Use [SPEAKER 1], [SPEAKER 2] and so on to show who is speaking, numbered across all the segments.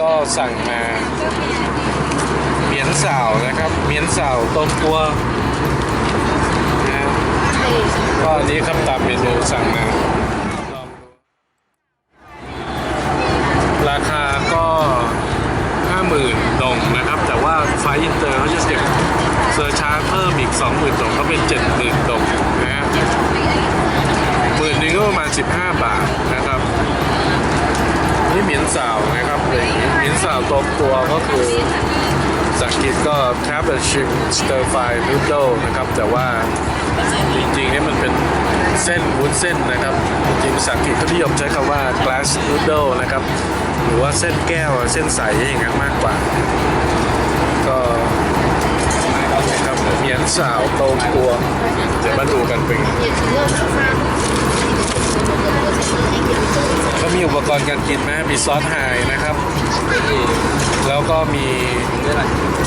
[SPEAKER 1] ก็สั่งมาเมียนสาวนะครับเมียนสาวต้มกัวนะก็อันนี้ครับตามเมนูสั่งมาราคาก็50,000ดงนะครับ แต่ว่าไฟอินเตอร์เขาจะเก็บเซอร์ชาร์จเพิ่มอีก20,000ดงก็เป็น70,000ดงนะฮะหมื่นนึงก็ประมาณ15บาทนะครับนี่เหมียนสาวนะครับ ลยเหมียนสาวตรงตัวก็คือภาษาอังกฤษก็ crab and shrimp stir fry noodle นะครับ แต่ว่าจริงๆเนี่ยมันเป็นเส้นวุ้นเส้นนะครับจริงภาษาอังกฤษเขานิยมใช้คำว่า glass noodle นะครับ หรือว่าเส้นแก้วเส้นใสอย่างนั้นมากกว่า ก็นะครับเหมียนสาวโตรงตัวเดี๋ยวมาดูกันเป็น อุปกรณ์การกินนะมีซอสไฮนะครับ แล้วก็มี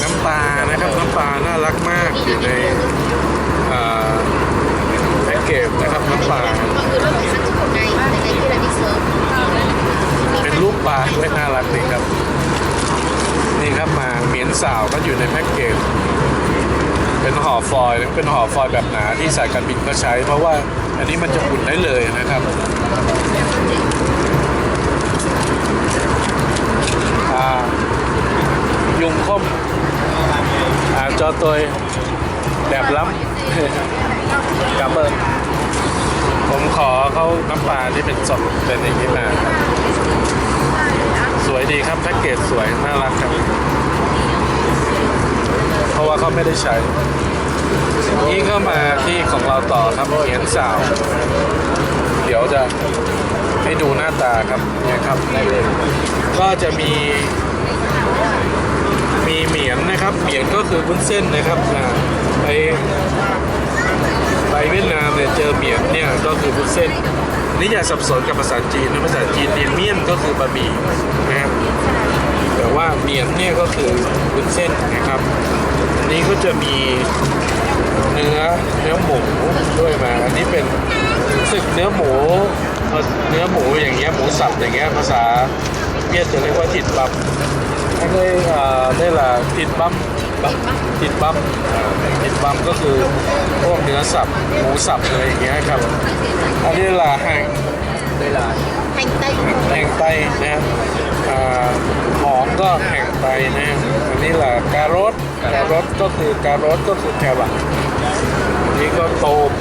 [SPEAKER 1] น้ำปลานะครับน้ำปลาน่ารักมากอยู่ในแพ็กเกจนะครับน้ำปลา
[SPEAKER 2] เรื่องของขั้นสุดในในที่เราที่เซิร์ฟ
[SPEAKER 1] เป็นรูปปลาด้วยน่ารักดีครับ นี่ครับมาเหมียนสาวก็อยู่ในแพ็กเกจเป็นห่อฟอยล์เป็นห่อฟอยล์แบบหนาที่สายการบินก็ใช้ เพราะว่าอันนี้มันจะอุ่นได้เลยนะครับ อ่า ยุงคม อ่าจอตัวแบบล้ำกับเบอผมขอเขาน้ำปลาที่เป็นสดเป็นอย่างนี้มาสวยดีครับแพ็กเกจสวยน่ารักครับเพราะว่าเขาไม่ได้ใช้นี่ก็มาที่ของเราต่อครับเหรียญสาว เดี๋ยวจะให้ดูหน้าตาครับเนี่ยครับก็จะมี มีเหมียนนะครับ เหมียนก็คือวุ้นเส้นนะครับไปไปเวียดนามเนี่ยเจอเหมียนเนี่ยก็คือวุ้นเส้นนี่อย่าสับสนกับภาษาจีนนะภาษาจีนเรียนเมี่ยนก็คือบะหมี่นะครับแต่ว่าเหมียนเนี่ยก็คือวุ้นเส้นนะครับอันนี้ก็จะมีเนื้อเนื้อหมูด้วยมาอันนี้เป็นสึกเนื้อหมูเนื้อหมูอย่างเงี้ยหมูสับอย่างเงี้ยภาษาเวียดจะเรียกว่าติดบั มอันนี้เอ่อนี่แหละติดบัมติดบัมอ่าติดบัมก็คือพวกเนื้อสับหมูสับอะไรอย่างเงี้ยครับอันนี้แหละแห่ง
[SPEAKER 2] แห่งใต้
[SPEAKER 1] แห่งไตนะครับอ่าหอมก็แห่งไตนะอันนี้แหละการถการถก็คือการถก็คือแครอทอันนี้ก็โตม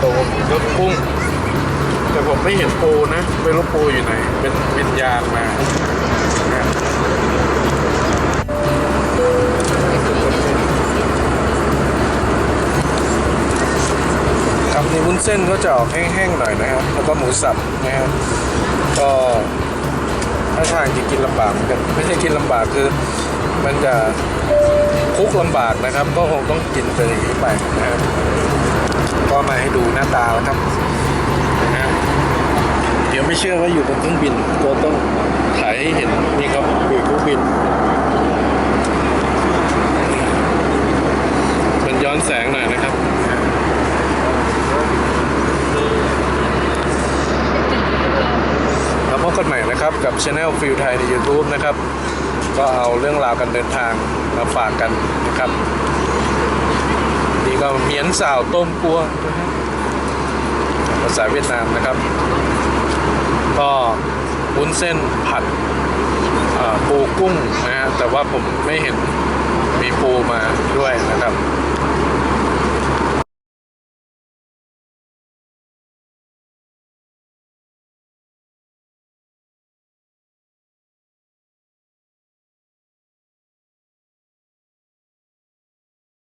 [SPEAKER 1] โตมก็กุ้ง แต่ผมไม่เห็นปูนะไม่รู้ปูอยู่ไหน เป็นวิญญาณมา เส้นก็จะออกแห้งๆหน่อยนะครับ แล้วก็หมูสับนะครับก็ถ้าทางจะกินลำบากเหมือนกันไม่ใช่กินลำบากคือมันจะคลุกลำบากนะครับ ก็คงต้องกินไปอย่างนี้ไปนะครับก็มาให้ดูหน้าตาแล้วครับนะเดี๋ยวไม่เชื่อว่าอยู่บนเครื่องบินก็ต้องถ่ายให้เห็นนี่ครับปีกเครื่องบินย้อนแสงหน่อยนะครับ แล้วพบกันใหม่นะครับกับ ช anel ฟิลไทยใน YouTube นะครับ ก็เอาเรื่องราวการเดินทางมาฝากกันนะครับ นี่ก็เหมียนสาวต้มกัวภาษาเวียดนามนะครับ ก็วุ้นเส้นผัดปูกุ้งนะฮะแต่ว่าผมไม่เห็นมีปูมา